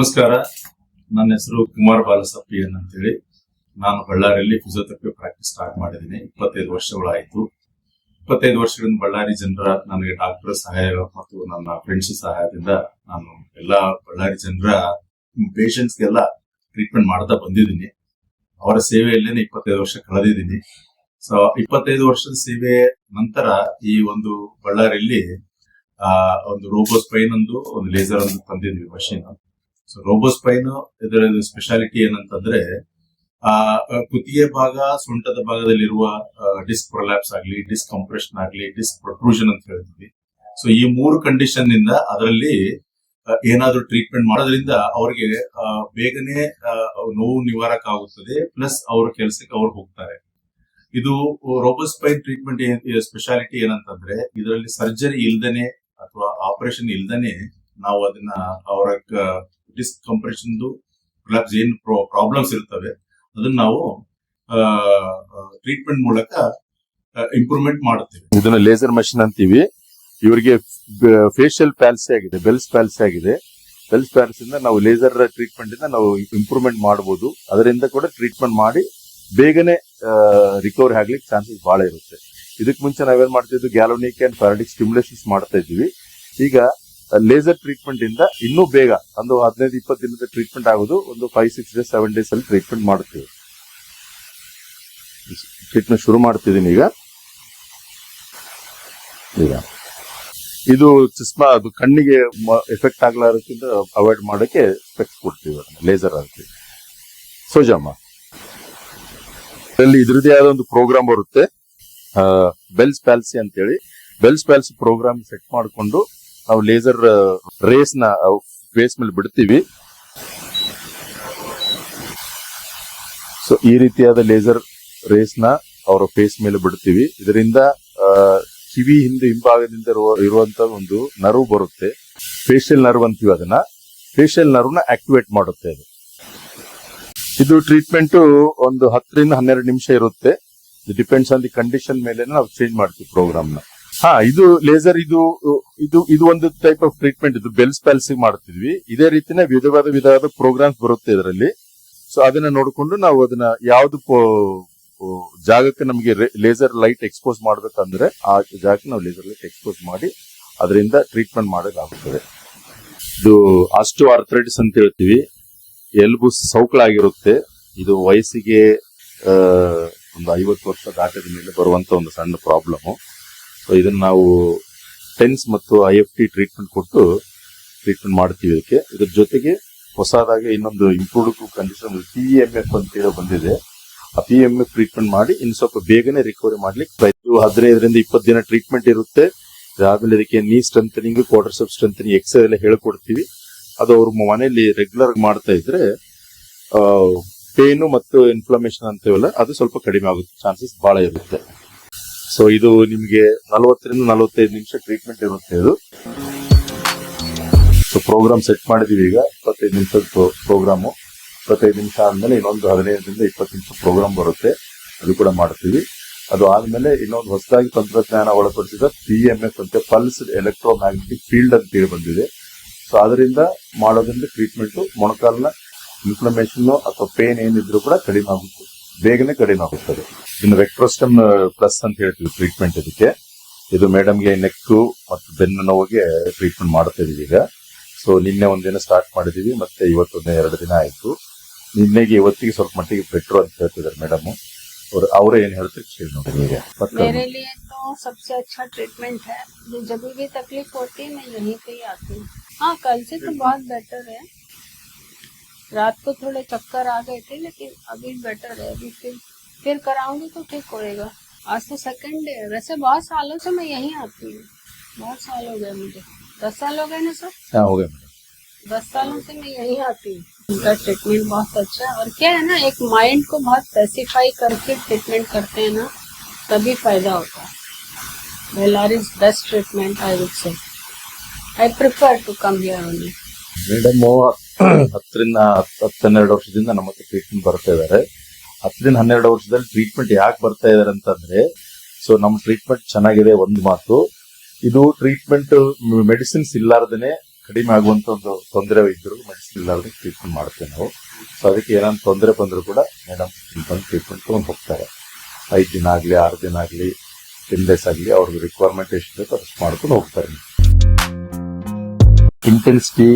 ನಮಸ್ಕಾರ. ನನ್ನ ಹೆಸರು ಕುಮಾರ್ ಬಾಲಸಪ್ಪಿ ಅಂತೇಳಿ ನಾನು ಬಳ್ಳಾರಿಯಲ್ಲಿ ಫಿಸಿಯೋಥೆರಪಿ ಪ್ರಾಕ್ಟೀಸ್ ಸ್ಟಾರ್ಟ್ ಮಾಡಿದ್ದೀನಿ. ಇಪ್ಪತ್ತೈದು ವರ್ಷಗಳಾಯಿತು. ಇಪ್ಪತ್ತೈದು ವರ್ಷಗಳಿಂದ ಬಳ್ಳಾರಿ ಜನರ ನನಗೆ ಡಾಕ್ಟರ್ ಸಹಾಯ ಮತ್ತು ನನ್ನ ಫ್ರೆಂಡ್ಸ್ ಸಹಾಯದಿಂದ ನಾನು ಎಲ್ಲಾ ಬಳ್ಳಾರಿ ಜನರ ಪೇಷಂಟ್ಸ್ಗೆಲ್ಲ ಟ್ರೀಟ್ಮೆಂಟ್ ಮಾಡ್ತಾ ಬಂದಿದ್ದೀನಿ. ಅವರ ಸೇವೆಯಲ್ಲೇನೆ ಇಪ್ಪತ್ತೈದು ವರ್ಷ ಕಳೆದಿದ್ದೀನಿ. ಸೊ ಇಪ್ಪತ್ತೈದು ವರ್ಷದ ಸೇವೆ ನಂತರ ಈ ಒಂದು ಬಳ್ಳಾರಿಯಲ್ಲಿ ಒಂದು ರೋಬೋಸ್ಪೈನ್ ಒಂದು ಒಂದು ಲೇಸರ್ ಒಂದು ತಂದಿದ್ವಿ ಮಷೀನ್ ರೋಬೋಸ್ಪೈನ್ ಇದರ ಸ್ಪೆಷಾಲಿಟಿ ಏನಂತಂದ್ರೆ, ಆ ಕುತ್ತಿಗೆ ಭಾಗ, ಸೊಂಟದ ಭಾಗದಲ್ಲಿರುವ ಡಿಸ್ಕ್ ಪ್ರೊಲ್ಯಾಪ್ಸ್ ಆಗ್ಲಿ ಡಿಸ್ಕ್ ಕಂಪ್ರೆಷನ್ ಆಗ್ಲಿ ಡಿಸ್ಕ್ ಪ್ರೊಟ್ರೂಷನ್ ಅಂತ ಹೇಳ್ತೀವಿ. ಸೊ ಈ ಮೂರು ಕಂಡೀಷನ್ನಿಂದ ಅದರಲ್ಲಿ ಏನಾದರೂ ಟ್ರೀಟ್ಮೆಂಟ್ ಮಾಡೋದ್ರಿಂದ ಅವ್ರಿಗೆ ಬೇಗನೆ ನೋವು ನಿವಾರಕ ಆಗುತ್ತದೆ ಪ್ಲಸ್ ಅವ್ರ ಕೆಲಸಕ್ಕೆ ಅವ್ರು ಹೋಗ್ತಾರೆ. ಇದು ರೋಬೋಸ್ಪೈನ್ ಟ್ರೀಟ್ಮೆಂಟ್ ಸ್ಪೆಷಾಲಿಟಿ ಏನಂತಂದ್ರೆ, ಇದರಲ್ಲಿ ಸರ್ಜರಿ ಇಲ್ದೇನೆ ಅಥವಾ ಆಪರೇಷನ್ ಇಲ್ದೇನೆ ನಾವು ಅದನ್ನ ಅವರ ಡಿಸ್ಕ್ ಕಂಪ್ರೆಷನ್ ಏನ್ ಪ್ರಾಬ್ಲಮ್ಸ್ ಇರ್ತವೆ. ಅದನ್ನ ನಾವು ಟ್ರೀಟ್ಮೆಂಟ್ ಮೂಲಕ ಇಂಪ್ರೂವ್ಮೆಂಟ್ ಮಾಡುತ್ತೇವೆ. ಇದನ್ನ ಲೇಸರ್ ಮಷಿನ್ ಅಂತೀವಿ. ಇವರಿಗೆ ಫೇಶಿಯಲ್ ಪ್ಯಾಲ್ಸಿ ಆಗಿದೆ ಬೆಲ್ಸ್ ಪ್ಯಾಲ್ಸಿ ಆಗಿದೆ. ಬೆಲ್ಸ್ ಪ್ಯಾಲ್ಸ್ ಇಂದ ನಾವು ಲೇಸರ್ ಟ್ರೀಟ್ಮೆಂಟ್ ಇಂದ ನಾವು ಇಂಪ್ರೂವ್ಮೆಂಟ್ ಮಾಡಬಹುದು ಅದರಿಂದ ಕೂಡ ಟ್ರೀಟ್ಮೆಂಟ್ ಮಾಡಿ ಬೇಗನೆ ರಿಕವರಿ ಆಗ್ಲಿಕ್ಕೆ ಚಾನ್ಸಸ್ ಬಹಳ ಇರುತ್ತೆ. ಇದಕ್ಕೆ ಮುಂಚೆ ನಾವೇನ್ ಮಾಡ್ತಿದ್ವಿ ಗ್ಯಾಲೋನಿಕ್ ಅಂಡ್ ಪ್ಯಾರಾಟಿಕ್ ಸ್ಟಿಮ್ಯುಲೇಷನ್ಸ್ ಮಾಡ್ತಾ ಇದ್ವಿ ಈಗ ಲೇಸರ್ ಟ್ರೀಟ್ಮೆಂಟ್ ಇಂದ ಇನ್ನೂ ಬೇಗ ಒಂದು ಹದಿನೈದು, ಇಪ್ಪತ್ತು ದಿನದ ಟ್ರೀಟ್ಮೆಂಟ್ ಆಗೋದು, ಒಂದು five six days seven days ಅಲ್ಲಿ ಟ್ರೀಟ್ಮೆಂಟ್ ಮಾಡ್ತೀವಿ ಟ್ರೀಟ್ಮೆಂಟ್ ಶುರು ಮಾಡ್ತಿದ್ದೀನಿ ಈಗ. ಈಗ. ಇದು ಚಸ್ಮಾ, ಅದು ಕಣ್ಣಿಗೆ ಎಫೆಕ್ಟ್ ಆಗ್ಲಾರಕ್ಕಿಂತ ಅವಾಯ್ಡ್ ಮಾಡಕ್ಕೆ ಸ್ಪೆಕ್ಸ್ ಕೊಡ್ತೀವಿ ಲೇಸರ್ ಆಗ್ತೀವಿ ಸೋಜಮ್ಮ. ಇದರಲ್ಲಿ ಇದ್ರದ್ದೇ ಆದ ಒಂದು ಪ್ರೋಗ್ರಾಮ್ ಬರುತ್ತೆ. ಬೆಲ್ಸ್ ಪ್ಯಾಲ್ಸಿ ಅಂತೇಳಿ. ಬೆಲ್ಸ್ ಪ್ಯಾಲ್ಸಿ ಪ್ರೋಗ್ರಾಮ್ ಸೆಟ್ ಮಾಡಿಕೊಂಡು ನಾವು ಲೇಸರ್ ರೇಸ್ನ ಫೇಸ್ ಮೇಲೆ ಬಿಡ್ತೀವಿ. ಸೊ ಈ ರೀತಿಯಾದ ಲೇಸರ್ ರೇಸ್ನ ಅವರ ಫೇಸ್ ಮೇಲೆ ಬಿಡ್ತೀವಿ. ಇದರಿಂದ ಕಿವಿ ಹಿಂದೆ ಹಿಂಭಾಗದಿಂದ ಇರುವ, ಇರುವಂತ ಒಂದು ನರ್ವ್ ಬರುತ್ತೆ. ಫೇಶಿಯಲ್ ನರ್ವ್ ಅಂತೀವಿ ಅದನ್ನ. ಫೇಶಿಯಲ್ ನರ್ವ್ನ ಆಕ್ಟಿವೇಟ್ ಮಾಡುತ್ತೆ ಅದು. ಇದು ಟ್ರೀಟ್ಮೆಂಟ್ ಒಂದು ಹತ್ತರಿಂದ ಹನ್ನೆರಡು ನಿಮಿಷ ಇರುತ್ತೆ. ಡಿಪೆಂಡ್ಸ್ ಆನ್ ದಿ ಕಂಡೀಷನ್ ಮೇಲೆ ನಾವು ಚೇಂಜ್ ಮಾಡ್ತೀವಿ ಪ್ರೋಗ್ರಾಮ್ ಹಾ, ಇದು ಲೇಸರ್ ಇದು ಇದು ಇದು ಒಂದು ಟೈಪ್ ಆಫ್ ಟ್ರೀಟ್ಮೆಂಟ್ ಇದು ಬೆಲ್ಸ್ ಪ್ಯಾಲ್ಸಿ ಮಾಡ್ತಿದ್ವಿ ಇದೇ ರೀತಿನೇ ವಿಧವಾದ ವಿಧವಾದ ಪ್ರೋಗ್ರಾಮ್ಸ್ ಬರುತ್ತೆ ಇದರಲ್ಲಿ. ಸೊ ಅದನ್ನ ನೋಡಿಕೊಂಡು ನಾವು ಅದನ್ನ ಯಾವ್ದು ಜಾಗಕ್ಕೆ ನಮಗೆ ಲೇಸರ್ ಲೈಟ್ ಎಕ್ಸ್ಪೋಸ್ ಮಾಡ್ಬೇಕಂದ್ರೆ ಆ ಜಾಗಕ್ಕೆ ನಾವು ಲೇಸರ್ ಲೈಟ್ ಎಕ್ಸ್ಪೋಸ್ ಮಾಡಿ ಅದರಿಂದ ಟ್ರೀಟ್ಮೆಂಟ್ ಮಾಡೋದಾಗುತ್ತದೆ ಇದು ಅಷ್ಟು ಆರ್ಥ್ರೈಟಿಸ್ ಅಂತ ಹೇಳ್ತೀವಿ. ಎಲ್ಬು ಸೌಕಳಾಗಿರುತ್ತೆ. ಇದು ವಯಸ್ಸಿಗೆ ಒಂದು ಐವತ್ತು ವರ್ಷ ದಾಟದ ಮೇಲೆ ಬರುವಂತ ಒಂದು ಸಣ್ಣ ಪ್ರಾಬ್ಲಮ್ ಸೊ ಇದನ್ನ ನಾವು ಟೆನ್ಸ್ ಮತ್ತು ಐ ಎಫ್ ಟಿ ಟ್ರೀಟ್ಮೆಂಟ್ ಕೊಟ್ಟು ಟ್ರೀಟ್ಮೆಂಟ್ ಮಾಡ್ತೀವಿ ಇದಕ್ಕೆ. ಇದ್ರ ಜೊತೆಗೆ ಹೊಸದಾಗಿ ಇನ್ನೊಂದು improved condition P M F ಅಂತ ಹೇಳಿ ಬಂದಿದೆ. ಆ ಪಿ ಎಂ ಎಫ್ ಟ್ರೀಟ್ಮೆಂಟ್ ಮಾಡಿ ಇನ್ನು ಸ್ವಲ್ಪ ಬೇಗನೆ ರಿಕವರಿ ಮಾಡ್ಲಿಕ್ಕೆ ಪ್ರಯತ್ನ. ಹದಿನೈದರಿಂದ ಇಪ್ಪತ್ತು ದಿನ ಟ್ರೀಟ್ಮೆಂಟ್ ಇರುತ್ತೆ. ಆಮೇಲೆ ಇದಕ್ಕೆ ನೀ ಸ್ಟ್ರೆಂಥನಿಂಗ್ ಕ್ವಾರ್ಟರ್ಸೆಪ್ ಸ್ಟ್ರೆಂಥನಿಂಗ್ ಎಕ್ಸ್ರೇ ಎಲ್ಲ ಹೇಳ್ಕೊಡ್ತೀವಿ. ಅದು ಅವ್ರ ಮನೆಯಲ್ಲಿ ರೆಗ್ಯುಲರ್ ಮಾಡ್ತಾ ಇದ್ರೆ ಪೇನು ಮತ್ತು ಇನ್ಫ್ಲಮೇಷನ್ ಅಂತೇವಲ್ಲ, ಅದು ಸ್ವಲ್ಪ ಕಡಿಮೆ ಆಗುತ್ತೆ. ಚಾನ್ಸಸ್ ಬಹಳ ಇರುತ್ತೆ. ಸೊ ಇದು ನಿಮಗೆ ನಲವತ್ತರಿಂದ ನಲವತ್ತೈದು ನಿಮಿಷ ಟ್ರೀಟ್ಮೆಂಟ್ ಇರುತ್ತೆ ಇದು. ಸೊ ಪ್ರೋಗ್ರಾಮ್ ಸೆಟ್ ಮಾಡಿದೀವಿ ಈಗ. ಇಪ್ಪತ್ತೈದು ನಿಮಿಷದ ಪ್ರೋಗ್ರಾಮು ಇಪ್ಪತ್ತೈದು ನಿಮಿಷ ಆದ್ಮೇಲೆ ಇನ್ನೊಂದು ಹದಿನೈದರಿಂದ ಇಪ್ಪತ್ತು ನಿಮಿಷ ಪ್ರೋಗ್ರಾಮ್ ಬರುತ್ತೆ. ಅದು ಕೂಡ ಮಾಡ್ತೀವಿ. ಅದು ಆದ್ಮೇಲೆ ಇನ್ನೊಂದು ಹೊಸದಾಗಿ ತಂತ್ರಜ್ಞಾನ ಒಳಪಡಿಸಿದ ಪಿ ಎಂ ಎಫ್ ಅಂತ ಪಲ್ಸ್ ಎಲೆಕ್ಟ್ರೋ ಮ್ಯಾಗ್ನೆಟಿಕ್ ಫೀಲ್ಡ್ ಅಂತ ಹೇಳಿ ಬಂದಿದೆ. ಸೊ ಅದರಿಂದ ಮಾಡೋದ್ರಿಂದ ಟ್ರೀಟ್ಮೆಂಟ್ ಮೊಣಕಾಲಿನ ಇನ್ಫ್ಲಮೇಷನ್ ಅಥವಾ ಪೇನ್ ಏನಿದ್ರು ಕೂಡ ಕಡಿಮೆ ಆಗುತ್ತೆ. ಬೇಗನೆ ಕಡಿಮೆ ಆಗುತ್ತದೆ ಇನ್ನು ವೆಕ್ಟ್ರೋಸ್ಟಮ್ ಪ್ಲಸ್ ಅಂತ ಹೇಳ್ತೀವಿ ಟ್ರೀಟ್ಮೆಂಟ್ ಇದಕ್ಕೆ ಇದು ಮೇಡಮ್ಗೆ ನೆಕ್ ಮತ್ತು ಬೆನ್ನು ನೋವಿಗೆ ಟ್ರೀಟ್ಮೆಂಟ್ ಮಾಡ್ತಾ ಇದೀವಿ ಈಗ ಸೊ ನಿನ್ನೆ ಒಂದಿನ ಸ್ಟಾರ್ಟ್ ಮಾಡಿದೀವಿ ಮತ್ತೆ ಇವತ್ತೊಂದು ಎರಡು ದಿನ ಆಯ್ತು ನಿನ್ನೆಗೆ ಇವತ್ತಿಗೆ ಸ್ವಲ್ಪ ಮಟ್ಟಿಗೆ ಬೆಟ್ರು ಅಂತ ಹೇಳ್ತಿದ್ದಾರೆ ಮೇಡಮ್ ಅವ್ರು ಅವರೇ ಏನ್ ಹೇಳ್ತಾರೆ ಕೇಳಿ ನೋಡಿ ಈಗ ಪಕ್ಕ मेरे लिए तो सबसे अच्छा ट्रीटमेंट है जो जब भी तकलीफ होती है मैं यहीं पे ही आती हूँ हाँ कल से तो बहुत बेटर है रात को थोड़े चक्कर आ गए थे लेकिन अभी बेटर है अभी फिर फिर कराऊँगी तो ठीक होएगा। आज तो सेकंड डे है। वैसे बहुत सालों से मैं यहीं आती हूँ। बहुत साल हो गए मुझे। दस साल हो गए ना सर? क्या हो गए दस सालों से मैं यहीं आती हूँ। उनका ट्रीटमेंट बहुत अच्छा है। और क्या है ना एक माइंड को बहुत स्पेसिफाई करके ट्रीटमेंट करते हैं ना तभी फ़ायदा होता है। बेलार is best treatment I would say I prefer to come here only madam वो ಹತ್ತರಿಂದ ಹತ್ತು ಹನ್ನೆರಡು ವರ್ಷದಿಂದ ನಮ್ಮ ಹತ್ರ ಟ್ರೀಟ್ಮೆಂಟ್ ಬರ್ತಾ ಇದ್ದಾರೆ ಹತ್ತರಿಂದ ಹನ್ನೆರಡು ವರ್ಷದಲ್ಲಿ ಟ್ರೀಟ್ಮೆಂಟ್ ಯಾಕೆ ಬರ್ತಾ ಇದ್ದಾರೆ ಅಂತಂದ್ರೆ ಸೊ ನಮ್ಮ ಟ್ರೀಟ್ಮೆಂಟ್ ಚೆನ್ನಾಗಿದೆ ಒಂದು ಮಾತು. ಇದು ಟ್ರೀಟ್ಮೆಂಟ್ ಮೆಡಿಸಿನ್ಸ್ ಇಲ್ಲಾರ್ದೇನೆ ಕಡಿಮೆ ಆಗುವಂತ ಒಂದು ತೊಂದರೆ ಇದ್ರು ಮೆಡಿಸಿನ್ ಇಲ್ಲಾರ್ದೆ ಟ್ರೀಟ್ಮೆಂಟ್ ಮಾಡ್ತೇವೆ ನಾವು. ಸೊ ಅದಕ್ಕೆ ಏನಾದ್ರು ತೊಂದರೆ ಬಂದ್ರು ಕೂಡ ಮೇಡಮ್ ಬಂದು ಟ್ರೀಟ್ಮೆಂಟ್ ತೊಗೊಂಡು ಹೋಗ್ತಾರೆ. ಐದು ದಿನ ಆಗಲಿ, ಆರು ದಿನ ಆಗಲಿ ಟೆನ್ ಡೇಸ್ ಆಗಲಿ ಅವ್ರಿಗೆ ರಿಕ್ವೈರ್ಮೆಂಟ್ ಎಷ್ಟು ಬೇಕೋ ಅಷ್ಟು ಮಾಡ್ಕೊಂಡು ಹೋಗ್ತಾರೆ. ಇಂಟೆನ್ಸಿಟಿ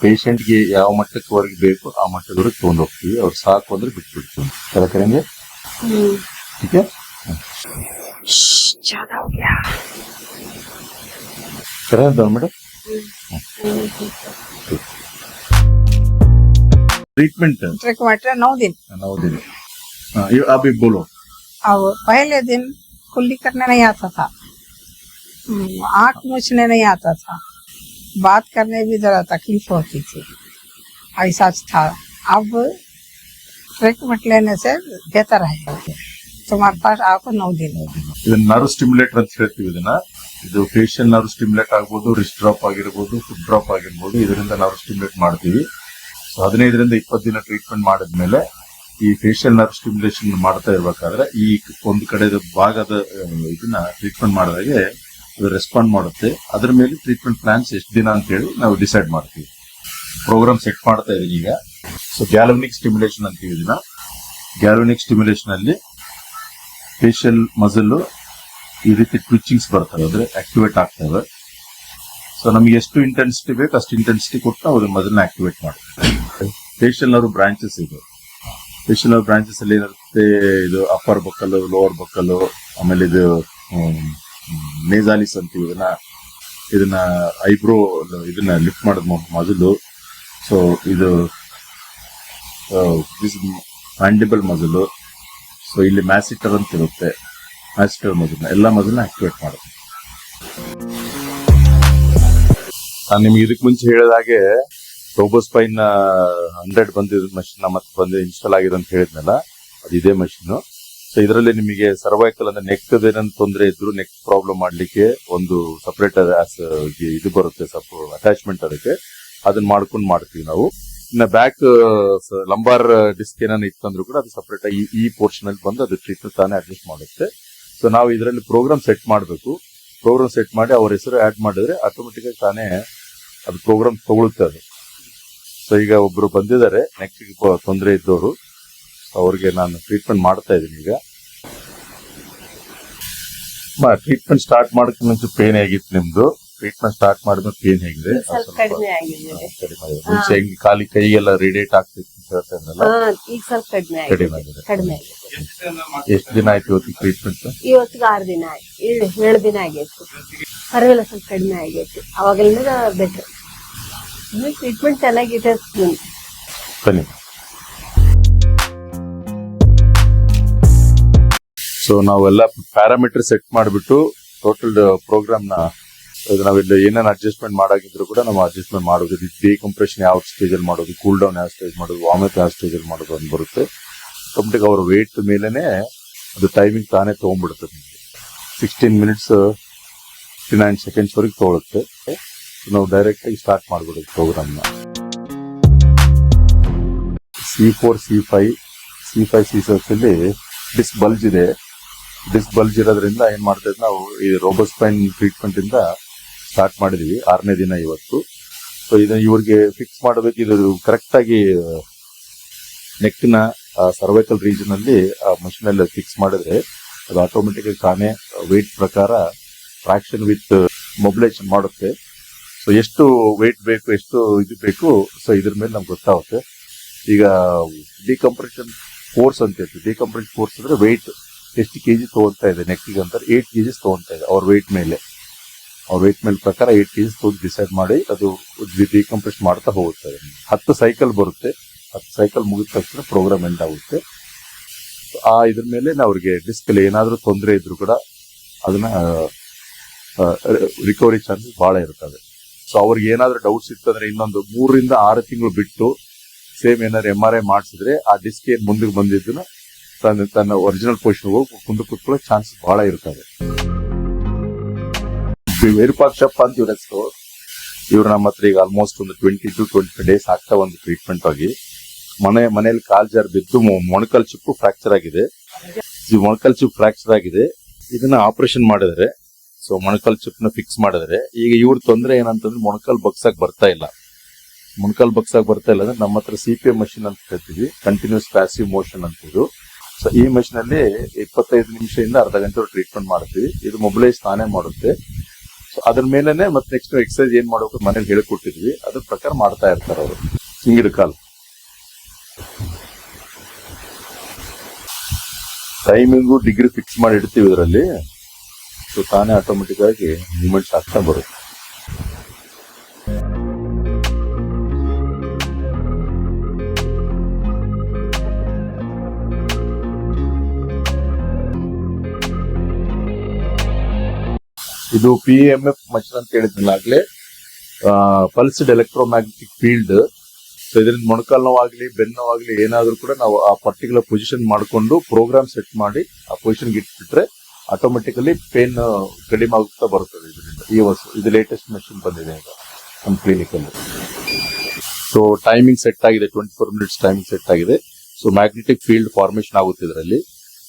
ಪೇಷಂಟ್ಗೆ ಯಾವ ಮಟ್ಟಕ್ಕವರೆಗೆ ಬೇಕು ಆ ಮಟ್ಟದವರೆಗೆ ತೊಗೊಂಡು ಹೋಗ್ತೀವಿ ಅವ್ರು ಸಾಕು ಅಂದ್ರೆ ಬಿಟ್ಬಿಡ್ತೀವಿ ಕರೆಕ್ಟ್ हम्म ठीक है ज्यादा हो गया करें दो मिनट ट्रीटमेंट ट्रीटमेंट नौ दिन नौ दिन हाँ, ये अभी बोलो अब पहले दिन कुल्ली करने नहीं आता था हम्म, आंख मूछने नहीं आता था बात करने भी जरा तकलीफ होती थी ऐसा था अब ट्रीटमेंट लेने से बेहतर है तुम्हारे पास आपको नौ दिन हो गए ಇದನ್ನ ನರ್ವ್ ಸ್ಟಿಮ್ಯುಲೇಟರ್ ಅಂತ ಹೇಳ್ತೀವಿ ಇದನ್ನ ಇದು ಫೇಶಿಯಲ್ ನರ್ವ್ ಸ್ಟಿಮ್ಯುಲೇಟ್ ಆಗ್ಬೋದು ರಿಸ್ಟ್ ಡ್ರಾಪ್ ಆಗಿರ್ಬೋದು ಫುಡ್ ಡ್ರಾಪ್ ಆಗಿರ್ಬೋದು ಇದರಿಂದ ನರ್ವ್ ಸ್ಟಿಮ್ಯುಲೇಟ್ ಮಾಡ್ತೀವಿ ಸೊ ಹದಿನೈದರಿಂದ ಇಪ್ಪತ್ತು ದಿನ ಟ್ರೀಟ್ಮೆಂಟ್ ಮಾಡಿದ್ಮೇಲೆ ಈ ಫೇಶಿಯಲ್ ನರ್ವ್ ಸ್ಟಿಮ್ಯುಲೇಷನ್ ಮಾಡ್ತಾ ಇರ್ಬೇಕಾದ್ರೆ ಈ ಒಂದು ಕಡೆ ಭಾಗದ ಆ, ಇದನ್ನ ಟ್ರೀಟ್ಮೆಂಟ್ ಮಾಡಿದಾಗೆ ಇದು ರೆಸ್ಪಾಂಡ್ ಮಾಡುತ್ತೆ. ಅದ್ರ ಮೇಲೆ ಟ್ರೀಟ್ಮೆಂಟ್ ಪ್ಲಾನ್ಸ್ ಎಷ್ಟು ದಿನ ಅಂತೇಳಿ ನಾವು ಡಿಸೈಡ್ ಮಾಡ್ತೀವಿ. ಪ್ರೋಗ್ರಾಮ್ ಸೆಟ್ ಮಾಡ್ತಾ ಇದೀನಿ ಈಗ. ಸೊ ಗ್ಯಾಲೋನಿಕ್ ಸ್ಟಿಮ್ಯುಲೇಷನ್ ಅಂತೀವಿ ಇದನ್ನ ಗ್ಯಾಲೋನಿಕ್ ಸ್ಟಿಮ್ಯುಲೇಷನ್ ಅಲ್ಲಿ ಫೇಶಿಯಲ್ ಮಸಲ್ ಈ ರೀತಿ ಟ್ವಿಚಿಂಗ್ಸ್ ಬರ್ತವೆ. ಅಂದ್ರೆ ಆಕ್ಟಿವೇಟ್ ಆಗ್ತವೆ. ಸೊ ನಮಗೆ ಎಷ್ಟು ಇಂಟೆನ್ಸಿಟಿ ಬೇಕು ಅಷ್ಟು ಇಂಟೆನ್ಸಿಟಿ ಕೊಟ್ಟು ನಾವು ಮಸಲ್ನ ಆಕ್ಟಿವೇಟ್ ಮಾಡ್ತಾರೆ ಫೇಶಿಯಲ್ ನವರು ಬ್ರಾಂಚಸ್ ಇದೆ. ಫೇಶಿಯಲ್ ನವರು ಬ್ರಾಂಚಸ್ ಅಲ್ಲಿ ಏನಿರುತ್ತೆ ಇದು ಅಪ್ಪರ್ ಬಕ್ಕಲು ಲೋವರ್ ಬಕ್ಕಲು ಆಮೇಲೆ ಇದು ನೇಜಾಲಿಸ್ ಅಂತೀವಿ ಇದನ್ನ. ಇದನ್ನ ಐಬ್ರೋ ಇದನ್ನ ಲಿಫ್ಟ್ ಮಾಡೋದು ಮೊದಲು ಸೊ ಇದು ಮ್ಯಾಂಡಿಬಲ್ ಮಜಲು. ಸೊ ಇಲ್ಲಿ ಮ್ಯಾಸಿಟರ್ ಅಂತ ಇರುತ್ತೆ. ಮ್ಯಾಸಿಟರ್ ಮಜಲ್ನ ಎಲ್ಲ ಮಜಲ್ನ ಆಕ್ಟಿವೇಟ್ ಮಾಡುತ್ತೆ ನಾನು ನಿಮ್ಗೆ ಇದಕ್ಕೆ ಮುಂಚೆ ಹೇಳಿದ ಹಾಗೆ ರೋಬೋಸ್ಪೈನ್ ಹಂಡ್ರೆಡ್ ಬಂದಿರೋ ಮಷಿನ್ ಮತ್ತೆ ಬಂದು ಇನ್ಸ್ಟಾಲ್ ಆಗಿದೆ ಅಂತ ಹೇಳಿದ್ನಲ್ಲ, ಅದು ಇದೇ ಮಷಿನ್ ಸೊ ಇದರಲ್ಲಿ ನಿಮಗೆ ಸರ್ವೈಕಲ್ ಅಂದ್ರೆ ನೆಕ್ ಏನಾದ್ರು ತೊಂದರೆ ಇದ್ರು ನೆಕ್ ಪ್ರಾಬ್ಲಮ್ ಮಾಡ್ಲಿಕ್ಕೆ ಒಂದು ಸಪರೇಟ್ ಇದು ಬರುತ್ತೆ ಅಟ್ಯಾಚ್ಮೆಂಟ್ ಅದಕ್ಕೆ. ಅದನ್ನ ಮಾಡ್ಕೊಂಡು ಮಾಡ್ತೀವಿ ನಾವು. ಇನ್ನ ಬ್ಯಾಕ್ ಲಂಬಾರ್ ಡಿಸ್ಕ್ ಏನಾದ್ರು ಇತ್ತಂದ್ರೂ ಕೂಡ ಅದು ಸಪರೇಟ್ ಆಗಿ ಈ ಪೋರ್ಷನ್ ಅಲ್ಲಿ ಬಂದು ಅದು ಟ್ರೀಟ್ಮೆಂಟ್ ತಾನೇ ಅಡ್ಜಸ್ಟ್ ಮಾಡುತ್ತೆ. ಸೊ ನಾವು ಇದರಲ್ಲಿ ಪ್ರೋಗ್ರಾಮ್ ಸೆಟ್ ಮಾಡಬೇಕು. ಪ್ರೋಗ್ರಾಮ್ ಸೆಟ್ ಮಾಡಿ ಅವ್ರ ಹೆಸರು ಆಡ್ ಮಾಡಿದ್ರೆ ಆಟೋಮೆಟಿಕ್ ಆಗಿ ತಾನೇ ಅದು ಪ್ರೋಗ್ರಾಮ್ ತಗೊಳುತ್ತೆ ಅದು. ಸೊ ಈಗ ಒಬ್ರು ಬಂದಿದ್ದಾರೆ ನೆಕ್ ತೊಂದರೆ ಇದ್ದವರು ಅವ್ರಿಗೆ ನಾನು ಟ್ರೀಟ್ಮೆಂಟ್ ಮಾಡ್ತಾ ಇದ್ದೀನಿ ಈಗ. ಟ್ರೀಟ್ಮೆಂಟ್ ಸ್ಟಾರ್ಟ್ ಮಾಡಕ್ಕೆ ಮುಂಚೆ ಪೇನ್ ಹೇಗಿತ್ತು ನಿಮ್ದು? ಟ್ರೀಟ್ಮೆಂಟ್ ಸ್ಟಾರ್ಟ್ ಮಾಡಿದ್ಮೇಲೆ ಪೇನ್ ಹೇಗಿದೆ. ಮುಂಚೆ ಹೆಂಗ್ ಖಾಲಿ ಕೈಗೆಲ್ಲ ರೇಡಿಯೇಟ್ ಆಗ್ತಿತ್ತು ಕಡಿಮೆ ಆಗಿದೆ. ಎಷ್ಟು ದಿನ ಆಯ್ತು ಇವತ್ತಿಗೆ ಟ್ರೀಟ್ಮೆಂಟ್ ಇವತ್ತಿಗೆ ಆರು ದಿನ ಆಯ್ತು. ಏಳು ಏಳು ದಿನ ಆಗೈತಿ. ಪರವಾಗಿಲ್ಲ ಸ್ವಲ್ಪ ಕಡಿಮೆ ಆಗೈತಿ. ಅವಾಗಲಿಂದ ಬೆಟರ್ ಟ್ರೀಟ್ಮೆಂಟ್ ಚೆನ್ನಾಗಿದೆ ಬನ್ನಿ. ಸೊ ನಾವೆಲ್ಲ ಪ್ಯಾರಾಮೀಟರ್ ಸೆಟ್ ಮಾಡಿಬಿಟ್ಟು ಟೋಟಲ್ ಪ್ರೋಗ್ರಾಮ್ನ ನಾವೆಲ್ಲ ಏನೇನು ಅಡ್ಜಸ್ಟ್ಮೆಂಟ್ ಮಾಡಾಗಿದ್ರು ಕೂಡ ನಾವು ಅಡ್ಜಸ್ಟ್ಮೆಂಟ್ ಮಾಡೋದು. ಡಿಕಂಪ್ರೆಷನ್ ಯಾವ ಸ್ಟೇಜ್ ಅಲ್ಲಿ ಮಾಡೋದು ಕೂಲ್ ಡೌನ್ ಯಾವ ಸ್ಟೇಜ್ ಮಾಡೋದು ವಾಮಿಟ್ ಯಾವ ಸ್ಟೇಜ್ ಅಲ್ಲಿ ಮಾಡೋದು ಅಂತ ಬರುತ್ತೆ. ಕಂಪ್ಲೀಟ್ ಅವ್ರ ವೇಟ್ ಮೇಲೆನೆ ಅದು ಟೈಮಿಂಗ್ ತಾನೇ ತೊಗೊಂಡ್ಬಿಡುತ್ತೆ ನಿಮಗೆ. Sixteen minutes fifty nine seconds ವರೆಗೆ ತಗೊಳುತ್ತೆ. ನಾವು ಡೈರೆಕ್ಟ್ ಆಗಿ ಸ್ಟಾರ್ಟ್ ಮಾಡ್ಬಿಡೋದು ಪ್ರೋಗ್ರಾಮ್ನ C four C five C five C six ಅಲ್ಲಿ ಡಿಸ್ಕ್ ಬಲ್ಜ್ ಇದೆ. ಡಿಸ್ಕ್ ಬಲ್ಜ್ ಇರೋದ್ರಿಂದ ಏನ್ ಮಾಡ್ತಾ ಇದ್ ನಾವು ಈ ರೋಬೋಸ್ಪೈನ್ ಟ್ರೀಟ್ಮೆಂಟ್ ಇಂದ ಸ್ಟಾರ್ಟ್ ಮಾಡಿದೀವಿ, ಆರನೇ ದಿನ ಇವತ್ತು. ಸೊ ಇದನ್ನ ಇವ್ರಿಗೆ ಫಿಕ್ಸ್ ಮಾಡಬೇಕು, ಇದು ಕರೆಕ್ಟ್ ಆಗಿ ನೆಕ್ನ ಸರ್ವೈಕಲ್ ರೀಜನ್ ಅಲ್ಲಿ, ಆ ಮಷಿನ್ ಅಲ್ಲಿ ಫಿಕ್ಸ್ ಮಾಡಿದ್ರೆ ಅದು ಆಟೋಮೆಟಿಕ್ ಆಗಿ ತಾನೇ ಪ್ರಕಾರ ಟ್ರಾಕ್ಷನ್ ವಿತ್ ಮೊಬಿಲೈಸೇಷನ್ ಮಾಡುತ್ತೆ. ಸೊ ಎಷ್ಟು ವೆಯ್ಟ್ ಬೇಕು, ಎಷ್ಟು ಇದು ಬೇಕು ಸೊ ಇದ್ರ ಮೇಲೆ ನಮ್ಗೆ ಗೊತ್ತಾಗುತ್ತೆ. ಈಗ ಡಿಕಂಪ್ರೆಷನ್ ಫೋರ್ಸ್ ಅಂತ ಹೇಳ್ತೀವಿ ಡಿಕಂಪ್ರೆಷನ್ ಫೋರ್ಸ್ ಅಂದ್ರೆ ವೆಯ್ಟ್ ಎಷ್ಟು ಕೆಜಿ ತಗೊಂತಾ ಇದೆ ನೆಕ್ಕಿಗೆ ಅಂತ ಏಟ್ ಕೆಜಿಸ್ ತಗೊಂತಾ ಇದೆ. ಅವ್ರ ವೆಯ್ಟ್ ಮೇಲೆ. ಅವ್ರ ವೆಯ್ಟ್ ಮೇಲೆ ಪ್ರಕಾರ ಏಟ್ ಕೆಜಿಸ್ ತಗೊಂಡು ಡಿಸೈಡ್ ಮಾಡಿ ಅದು ಡಿಕಂಪ್ರೆಸ್ ಮಾಡ್ತಾ ಹೋಗುತ್ತೆ. ಹತ್ತು ಸೈಕಲ್ ಬರುತ್ತೆ. ಹತ್ತು ಸೈಕಲ್ ಮುಗಿದ ತಕ್ಷಣ ಪ್ರೋಗ್ರಾಮ್ ಎಂಡ್ ಆಗುತ್ತೆ. ಆ ಇದ್ರ ಮೇಲೆ ಅವ್ರಿಗೆ ಡಿಸ್ಕಲ್ಲಿ ಏನಾದರೂ ತೊಂದರೆ ಇದ್ರು ಕೂಡ ಅದನ್ನ ರಿಕವರಿ ಚಾನ್ಸಸ್ ಭಾಳ ಇರ್ತವೆ. ಸೊ ಅವ್ರಿಗೆ ಏನಾದರೂ ಡೌಟ್ಸ್ ಇತ್ತಂದ್ರೆ ಇನ್ನೊಂದು ಮೂರರಿಂದ ಆರು ತಿಂಗಳು ಬಿಟ್ಟು ಸೇಮ್ ಏನಾದ್ರು ಎಂ ಆರ್ ಐ ಮಾಡಿಸಿದ್ರೆ ಆ ಡಿಸ್ಕ್ ಏನ್ ಮುಂದಕ್ಕೆ ಬಂದಿದ್ದನ್ನ ತನ್ನ ತನ್ನ ಒರಿಜಿನಲ್ ಪೊಸಿಷನ್ ಹೋಗಿ ಕುಂದು ಕುತ್ಕೊಳ್ಳೋ ಚಾನ್ಸ್ ಬಹಳ ಇರ್ತವೆ ವಿರೂಪಾಕ್ಷಪ್ಪ ಅಂತ ಇವ್ರ ಹೆಸರು. ಇವ್ರು ನಮ್ಮ ಹತ್ರ ಈಗ ಆಲ್ಮೋಸ್ಟ್ ಒಂದು twenty to twenty five days ಆಗ್ತಾ ಒಂದು ಟ್ರೀಟ್ಮೆಂಟ್ ಆಗಿ. ಮನೆ, ಮನೆಯಲ್ಲಿ ಕಾಲ್ ಜಾರ್ ಬಿದ್ದು ಮೊಣಕಲ್ ಚಿಪ್ಪು ಫ್ರಾಕ್ಚರ್ ಆಗಿದೆ. ಈ ಮೊಣಕಲ್ ಚಿಪ್ ಫ್ರಾಕ್ಚರ್ ಆಗಿದೆ. ಇದನ್ನ ಆಪರೇಷನ್ ಮಾಡಿದ್ರೆ ಸೊ ಮೊಣಕಲ್ ಚಿಪ್ ಫಿಕ್ಸ್ ಮಾಡಿದ್ರೆ, ಈಗ ಇವ್ರ ತೊಂದರೆ ಏನಂತಂದ್ರೆ ಮೊಣಕಲ್ ಬಗ್ಸಕ್ ಬರ್ತಾ ಇಲ್ಲ. ಮೊಣಕಲ್ ಬಗ್ಸಕ್ ಬರ್ತಾ ಇಲ್ಲ ಅಂದ್ರೆ ನಮ್ಮ ಹತ್ರ ಸಿ ಪಿ ಎಂ ಮಷಿನ್ ಅಂತ ಹೇಳ್ತೀವಿ. ಕಂಟಿನ್ಯೂಸ್ ಪ್ಯಾಸಿವ್ ಮೋಷನ್ ಅಂತ ಇದು. ಸೊ ಈ ಮಷಿನ್ ಅಲ್ಲಿ ಇಪ್ಪತ್ತೈದು ನಿಮಿಷದಿಂದ ಅರ್ಧ ಗಂಟೆ ಟ್ರೀಟ್ಮೆಂಟ್ ಮಾಡ್ತೀವಿ. ಇದು ಮೊಬಿಲೈಸ್ ತಾನೇ ಮಾಡುತ್ತೆ. ಸೊ ಅದ್ರ ಮೇಲೆನೆ ಮತ್ತೆ ನೆಕ್ಸ್ಟ್ ಎಕ್ಸರ್ಸೈಸ್ ಏನ್ ಮಾಡಬೇಕು ಮನೇಲಿ ಹೇಳ್ಕೊಟ್ಟಿದ್ವಿ. ಅದ್ರ ಪ್ರಕಾರ ಮಾಡ್ತಾ ಇರ್ತಾರೆ ಅವರು. ಹಿಂಗಿಡ ಕಾಲ್. ಟೈಮಿಂಗು ಡಿಗ್ರಿ ಫಿಕ್ಸ್ ಮಾಡಿ ಇಡ್ತೀವಿ ಇದರಲ್ಲಿ. ಸೊ ತಾನೇ ಆಟೋಮೆಟಿಕ್ ಆಗಿ ಮೂಮೆಂಟ್ಸ್ ಆಗ್ತಾ ಬರುತ್ತೆ. ಇದು ಪಿ ಎಂ ಎಫ್ ಮಷಿನ್ ಅಂತ ಹೇಳಿದ್ನಲ್ಲ ಆಗ್ಲೇ. ಪಲ್ಸ್ಡ್ ಎಲೆಕ್ಟ್ರೋಮ್ಯಾಗ್ನೆಟಿಕ್ ಫೀಲ್ಡ್ ಸೊ ಇದರಿಂದ ಮೊಣಕಾಲ್ ನೋವಾಗ್ಲಿ ಬೆನ್ ನೋವಾಗ್ಲಿ ಏನಾದ್ರೂ ಕೂಡ ನಾವು ಆ ಪರ್ಟಿಕ್ಯುಲರ್ ಪೊಸಿಷನ್ ಮಾಡಿಕೊಂಡು ಪ್ರೋಗ್ರಾಮ್ ಸೆಟ್ ಮಾಡಿ ಆ ಪೊಸಿಷನ್ ಇಟ್ಬಿಟ್ರೆ ಆಟೋಮೆಟಿಕಲಿ ಪೇನ್ ಕಡಿಮೆ ಆಗುತ್ತಾ ಬರುತ್ತದೆ ಇದರಿಂದ. ಈ ವಸ್ತು ಇದು ಲೇಟೆಸ್ಟ್ ಮೆಷಿನ್ ಬಂದಿದೆ ಈಗ ನಮ್ಮ ಕ್ಲಿನಿಕ್ ಅಲ್ಲಿ. ಸೊ ಟೈಮಿಂಗ್ ಸೆಟ್ ಆಗಿದೆ twenty four minutes timing set ಆಗಿದೆ. ಸೊ ಮ್ಯಾಗ್ನೆಟಿಕ್ ಫೀಲ್ಡ್ ಫಾರ್ಮೇಶನ್ ಆಗುತ್ತೆ ಇದರಲ್ಲಿ.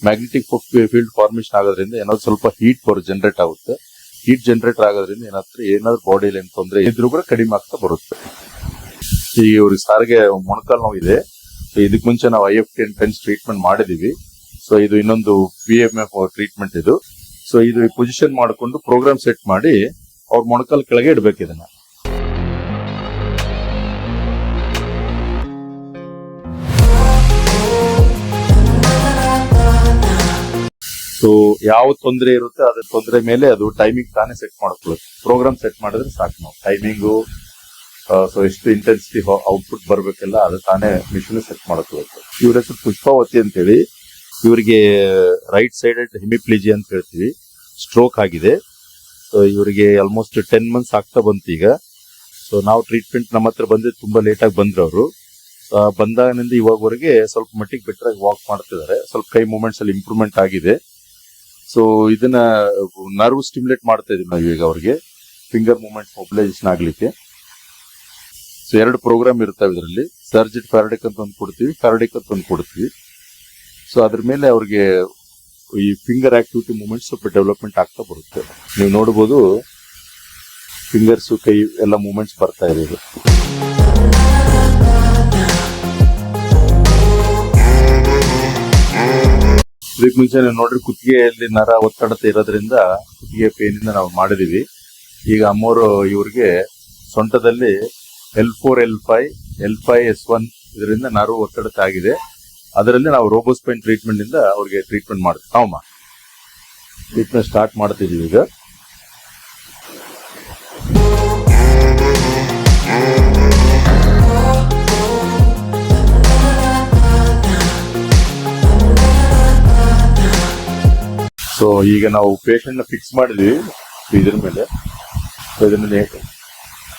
ಮ್ಯಾಗ್ನೆಟಿಕ್ ಫೀಲ್ಡ್ ಫಾರ್ಮೇಶನ್ ಆಗೋದ್ರಿಂದ ಏನಾದ್ರು ಸ್ವಲ್ಪ ಹೀಟ್ ಬರೋ ಜನರೇಟ್ ಆಗುತ್ತೆ. ಹೀಟ್ ಜನರೇಟ್ ಆಗೋದ್ರಿಂದ ಏನಾದ್ರೆ ಏನಾದ್ರು ಬಾಡಿಲಿ ಏನು ತೊಂದರೆ ಇದ್ರೂ ಕೂಡ ಕಡಿಮೆ ಆಗ್ತಾ ಬರುತ್ತೆ. ಈಗ ಇವ್ರಿಗೆ ಸಾರಿಗೆ ಮೊಣಕಾಲ್ ನೋವು ಇದೆ. ಇದಕ್ ಮುಂಚೆ ನಾವು I F T TENS treatment ಮಾಡಿದೀವಿ. ಸೊ ಇದು ಇನ್ನೊಂದು ಪಿ ಎಂ ಎಫ್ ಟ್ರೀಟ್ಮೆಂಟ್ ಇದು. ಸೊ ಇದು ಪೊಸಿಷನ್ ಮಾಡಿಕೊಂಡು ಪ್ರೋಗ್ರಾಮ್ ಸೆಟ್ ಮಾಡಿ ಅವ್ರ ಮೊಣಕಾಲ್ ಕೆಳಗೆ ಇಡ್ಬೇಕು ಇದನ್ನ. ಸೊ ಯಾವ ತೊಂದರೆ ಇರುತ್ತೆ ಅದ್ರ ತೊಂದರೆ ಮೇಲೆ ಅದು ಟೈಮಿಂಗ್ ತಾನೇ ಸೆಟ್ ಮಾಡ್ಕೊಳ್ಳುತ್ತೆ. ಪ್ರೋಗ್ರಾಮ್ ಸೆಟ್ ಮಾಡಿದ್ರೆ ಸಾಕು ನಾವು. ಟೈಮಿಂಗು ಸೊ ಎಷ್ಟು ಇಂಟೆನ್ಸಿಟಿ ಔಟ್ಪುಟ್ ಬರ್ಬೇಕೆಲ್ಲ ಅದು ತಾನೇ ಮಿಷಿನ್ ಸೆಟ್ ಮಾಡ್ಕೊಳ್ಳುತ್ತೆ. ಇವ್ರ ಹೆಸರು ಪುಷ್ಪಾವತಿ ಅಂತೇಳಿ. ಇವರಿಗೆ ರೈಟ್ ಸೈಡೆಡ್ ಹೆಮಿಪ್ಲಿಜಿ ಅಂತ ಹೇಳ್ತೀವಿ. ಸ್ಟ್ರೋಕ್ ಆಗಿದೆ. ಸೊ ಇವರಿಗೆ ಆಲ್ಮೋಸ್ಟ್ ಟೆನ್ ಮಂತ್ಸ್ ಆಗ್ತಾ ಬಂತು ಈಗ. ಸೊ ನಾವು ಟ್ರೀಟ್ಮೆಂಟ್ ನಮ್ಮ ಹತ್ರ ಬಂದ್ರೆ ತುಂಬಾ ಲೇಟ್ ಆಗಿ ಬಂದ್ರು ಅವರು ಬಂದಾಗಿನಿಂದ ಇವಾಗವರೆಗೆ ಸ್ವಲ್ಪ ಮಟ್ಟಿಗೆ ಬೆಟರ್ ವಾಕ್ ಮಾಡ್ತಿದ್ದಾರೆ. ಸ್ವಲ್ಪ ಕೈ ಮೂಮೆಂಟ್ಸ್ ಅಲ್ಲಿ ಇಂಪ್ರೂವ್ಮೆಂಟ್ ಆಗಿದೆ. ಸೊ ಇದನ್ನ ನರ್ವ್ ಸ್ಟಿಮ್ಯುಲೇಟ್ ಮಾಡ್ತಾ ಇದೀವಿ ನಾವು ಈಗ ಅವ್ರಿಗೆ. ಫಿಂಗರ್ ಮೂವ್ಮೆಂಟ್ ಮೊಬಿಲೈಸೇಷನ್ ಆಗ್ಲಿಕ್ಕೆ. ಸೊ ಎರಡು ಪ್ರೋಗ್ರಾಮ್ ಇರ್ತಾವೆ ಇದರಲ್ಲಿ. ಸರ್ಜಿಟ್ ಫ್ಯಾರಡಿಕ್ ಅಂತ ಒಂದು ಕೊಡ್ತೀವಿ. ಫ್ಯಾರಡಿಕ್ ಅಂತ ಒಂದು ಕೊಡ್ತೀವಿ. ಸೊ ಅದ್ರ ಮೇಲೆ ಅವ್ರಿಗೆ ಈ ಫಿಂಗರ್ ಆಕ್ಟಿವಿಟಿ ಮೂವ್ಮೆಂಟ್ ಸ್ವಲ್ಪ ಡೆವಲಪ್ಮೆಂಟ್ ಆಗ್ತಾ ಬರುತ್ತೆ. ನೀವು ನೋಡಬಹುದು ಫಿಂಗರ್ಸ್ ಕೈ, ಎಲ್ಲ ಮೂವ್ಮೆಂಟ್ಸ್ ಬರ್ತಾ ಇದೆ. ಇದಕ್ಕೆ ಮುಂಚೆ ನೋಡ್ರಿ ಕುತ್ತಿಗೆಯಲ್ಲಿ ನರ ಒತ್ತಡತೆ ಇರೋದ್ರಿಂದ ಕುತ್ತಿಗೆ ಪೇನಿಂದ ನಾವು ಮಾಡಿದೀವಿ. ಈಗ ಅಮ್ಮೋರು ಇವ್ರಿಗೆ ಸೊಂಟದಲ್ಲಿ L four L five L five S one ಇದರಿಂದ ನರ ಒತ್ತಡತೆ ಆಗಿದೆ. ಅದರಲ್ಲಿ ನಾವು ರೋಬೋಸ್ಪೈನ್ ಟ್ರೀಟ್ಮೆಂಟ್ ಇಂದ ಅವ್ರಿಗೆ ಟ್ರೀಟ್ಮೆಂಟ್ ಮಾಡ್ತೀವಿ. ನಾವಮ್ಮ ಟ್ರೀಟ್ಮೆಂಟ್ ಸ್ಟಾರ್ಟ್ ಮಾಡ್ತಿದೀವಿ ಈಗ. ಸೊ ಈಗ ನಾವು ಪೇಷಂಟ್ ಫಿಕ್ಸ್ ಮಾಡಿದ್ವಿ, ಇದ್ರ ಮೇಲೆ. ಇದನ್ನ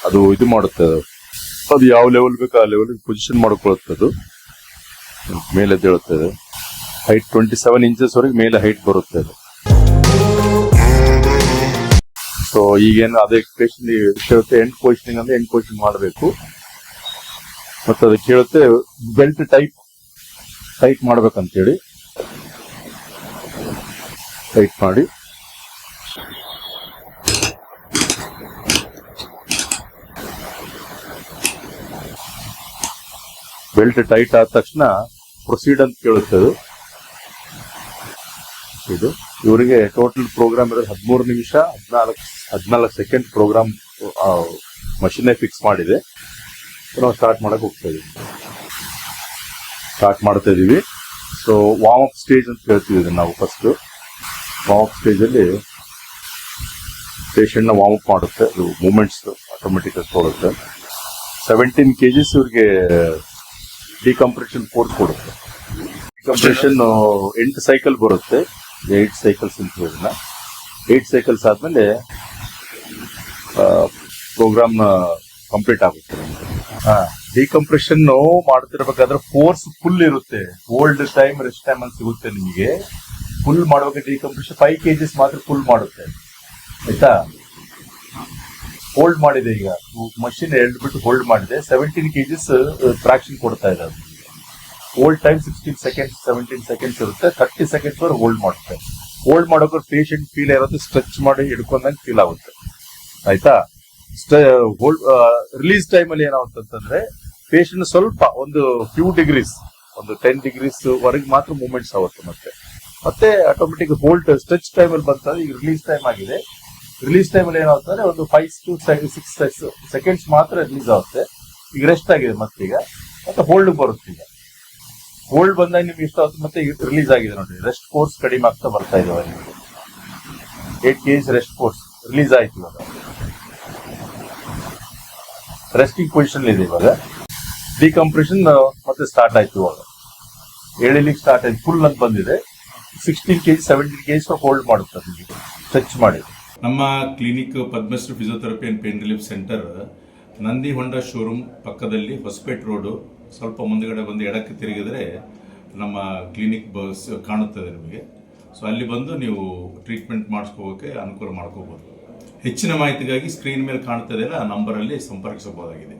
ಅದು ಇದು ಮಾಡುತ್ತೆ. ಅದು. ಯಾವ ಲೆವೆಲ್ ಬೇಕು ಆ ಲೆವೆಲ್ ಪೊಸಿಷನ್ ಮಾಡ್ಕೊಳ್ಳುತ್ತೆ ಅದು. ಮೇಲೆ ಅದು. ಹೈಟ್ ಟ್ವೆಂಟಿ ಸೆವೆನ್ ಇಂಚಸ್ ವರೆಗೆ ಮೇಲೆ ಹೈಟ್ ಬರುತ್ತೆ ಅದು. ಸೊ ಈಗೇನು ಅದೇ ಪೇಷಂಟ್ ಕೇಳುತ್ತೆ ಎಂಡ್ ಪೊಸಿಷನಿಂಗ್ ಅಂದ್ರೆ ಎಂಡ್ ಪೊಸಿಷನ್ ಮಾಡಬೇಕು. ಮತ್ತೆ ಅದು ಕೇಳುತ್ತೆ ಬೆಲ್ಟ್ ಟೈಪ್ ಟೈಟ್ ಮಾಡ್ಬೇಕಂತೇಳಿ. ಟೈಟ್ ಮಾಡಿ. ಬೆಲ್ಟ್ ಟೈಟ್ ಆದ ತಕ್ಷಣ ಪ್ರೊಸೀಡ್ ಅಂತ ಕೇಳುತ್ತೆ ಅದು. ಇದು ಇವರಿಗೆ ಟೋಟಲ್ ಪ್ರೋಗ್ರಾಮ್ ಇರೋದು ಹದಿಮೂರು ನಿಮಿಷ, ಹದಿನಾಲ್ಕು ಹದಿನಾಲ್ಕು ಸೆಕೆಂಡ್ ಪ್ರೋಗ್ರಾಮ್ ಮಷಿನ್ ಫಿಕ್ಸ್ ಮಾಡಿದೆ. ನಾವು ಸ್ಟಾರ್ಟ್ ಮಾಡಕ್ ಹೋಗ್ತಾ ಇದೀವಿ. ಸ್ಟಾರ್ಟ್ ಮಾಡ್ತಾ ಇದೀವಿ. ಸೊ ವಾರ್ಮ್ ಅಪ್ ಸ್ಟೇಜ್ ಅಂತ ಹೇಳ್ತೀವಿ ನಾವು ಫಸ್ಟ್ ವಾರ್ಮ್ ಅಪ್ ಸ್ಟೇಜ್ ಅಲ್ಲಿ ಪೇಷಂಟ್ನ ವಾರ್ಮ್ ಅಪ್ ಮಾಡುತ್ತೆ. ಅದು ಮೂಮೆಂಟ್ಸ್ ಆಟೋಮೆಟಿಕ್ ತೋರುತ್ತೆ. ಸೆವೆಂಟೀನ್ ಕೆ ಜಿಸ್ ಇವ್ರಿಗೆ ಡಿಕಂಪ್ರೆಷನ್ ಫೋರ್ಸ್ ಕೊಡುತ್ತೆ. ಡಿಕಂಪ್ರೆಷನ್ ಎಂಟು ಸೈಕಲ್ ಬರುತ್ತೆ. ಏಟ್ ಸೈಕಲ್ಸ್ ಅಂತ ಇದನ್ನ ಏಟ್ ಸೈಕಲ್ಸ್ ಆದ್ಮೇಲೆ ಪ್ರೋಗ್ರಾಮ್ ಕಂಪ್ಲೀಟ್ ಆಗುತ್ತೆ ಡಿಕಂಪ್ರೆಷನ್ ಮಾಡ್ತಿರ್ಬೇಕಾದ್ರೆ ಫೋರ್ಸ್ ಫುಲ್ ಇರುತ್ತೆ. ಓಲ್ಡ್ ಟೈಮ್ ರೆಸ್ಟ್ ಟೈಮ್ ಅಂತ ಸಿಗುತ್ತೆ ನಿಮಗೆ. ಫುಲ್ ಮಾಡ್ಬೇಕು ಡಿಕಂಪ್ರೆಷನ್ ಫೈವ್ ಕೆ ಜಿಸ್ ಮಾತ್ರ ಫುಲ್ ಮಾಡುತ್ತೆ. ಆಯ್ತಾ? ಹೋಲ್ಡ್ ಮಾಡಿದೆ ಈಗ. ಮಷಿನ್ ಬಿಟ್ಟು ಹೋಲ್ಡ್ ಮಾಡಿದೆ. ಸೆವೆಂಟೀನ್ ಕೆ ಜಿಸ್ ಟ್ರಾಕ್ಷನ್ ಕೊಡ್ತಾ ಇದೆ ಅದು. Hold time sixteen seconds seventeen seconds ಇರುತ್ತೆ. ತರ್ಟಿ ಸೆಕೆಂಡ್ಸ್ ವರೆಗೆ ಹೋಲ್ಡ್ ಮಾಡುತ್ತೆ. ಹೋಲ್ಡ್ ಮಾಡೋಕೆ ಪೇಷಂಟ್ ಫೀಲ್ ಇರೋದು ಸ್ಟ್ರೆಚ್ ಮಾಡಿ ಹಿಡ್ಕೊಂಡಂಗೆ ಫೀಲ್ ಆಗುತ್ತೆ. ಆಯ್ತಾ? ಹೋಲ್ಡ್ ರಿಲೀಸ್ ಟೈಮ್ ಅಲ್ಲಿ ಏನಾಗುತ್ತಂತಂದ್ರೆ ಪೇಷಂಟ್ ಸ್ವಲ್ಪ ಒಂದು ಫ್ಯೂ ಡಿಗ್ರೀಸ್ ಒಂದು ಟೆನ್ ಡಿಗ್ರೀಸ್ ವರೆಗೆ ಮಾತ್ರ ಮೂವ್ಮೆಂಟ್ಸ್ ಆಗುತ್ತೆ ಮತ್ತೆ. ಮತ್ತೆ ಆಟೋಮೆಟಿಕ್ ಹೋಲ್ಡ್ ಸ್ಟ್ರೆಚ್ ಟೈಮ್ ಅಲ್ಲಿ ಬಂತಂದ್ರೆ ಈಗ ರಿಲೀಸ್ ಟೈಮ್ ಆಗಿದೆ. ರಿಲೀಸ್ ಟೈಮ್ ಅಲ್ಲಿ ಏನಾಗುತ್ತೆ ಒಂದು ಫೈವ್ ಟು ಸಿಕ್ಸ್ ಸೆಕೆಂಡ್ಸ್ ಮಾತ್ರ ರಿಲೀಸ್ ಆಗುತ್ತೆ. ಈಗ ರೆಸ್ಟ್ ಆಗಿದೆ ಮತ್ತೀಗ ಮತ್ತೆ ಹೋಲ್ಡ್ ಬರುತ್ತೆ ಈಗ. ಹೋಲ್ಡ್ ಬಂದಾಗ ನಿಮ್ಗೆ ಇಷ್ಟ ಆಗುತ್ತೆ, ಮತ್ತೆ ರಿಲೀಸ್ ಆಗಿದೆ ನೋಡಿ. ರೆಸ್ಟ್ ಫೋರ್ಸ್ ಕಡಿಮೆ ಆಗ್ತಾ ಬರ್ತಾ ಇದೆ ನಿಮಗೆ. Eight K rest force release ಆಯ್ತು ಇವಾಗ. ರೆಸ್ಟಿಂಗ್ ಪೊಸಿಷನ್ ಇದೆ ಇವಾಗ. ಡಿಕಂಪ್ರೆಷನ್ ಮತ್ತೆ ಸ್ಟಾರ್ಟ್ ಆಯ್ತು ಇವಾಗ. ಏಳಿಲಿಕ್ಕೆ ಸ್ಟಾರ್ಟ್ ಆಯ್ತು. ಫುಲ್ ಅಂತ ಬಂದಿದೆ. Sixteen KG seventeen KG hold ಮಾಡುತ್ತೆ ನಿಮಗೆ ಸ್ಟ್ರೆಚ್ ಮಾಡಿ. ನಮ್ಮ clinic Padmashri physiotherapy and pain relief centre Nandi Honda showroom ಪಕ್ಕದಲ್ಲಿ ಹೊಸಪೇಟ್ ರೋಡು ಸ್ವಲ್ಪ ಮುಂದಗಡೆ ಬಂದು ಎಡಕ್ಕೆ ತಿರುಗಿದ್ರೆ ನಮ್ಮ ಕ್ಲಿನಿಕ್ ಬಸ್ ಕಾಣುತ್ತದೆ ನಿಮಗೆ. ಸೊ ಅಲ್ಲಿ ಬಂದು ನೀವು ಟ್ರೀಟ್ಮೆಂಟ್ ಮಾಡಿಸ್ಕೋಬೇಕೆ ಅನುಕೂಲ ಮಾಡ್ಕೋಬೋದು. ಹೆಚ್ಚಿನ ಮಾಹಿತಿಗಾಗಿ ಸ್ಕ್ರೀನ್ ಮೇಲೆ ಕಾಣುತ್ತದೆ ಆ ನಂಬರಲ್ಲಿ ಸಂಪರ್ಕಿಸಬಹುದಾಗಿದೆ.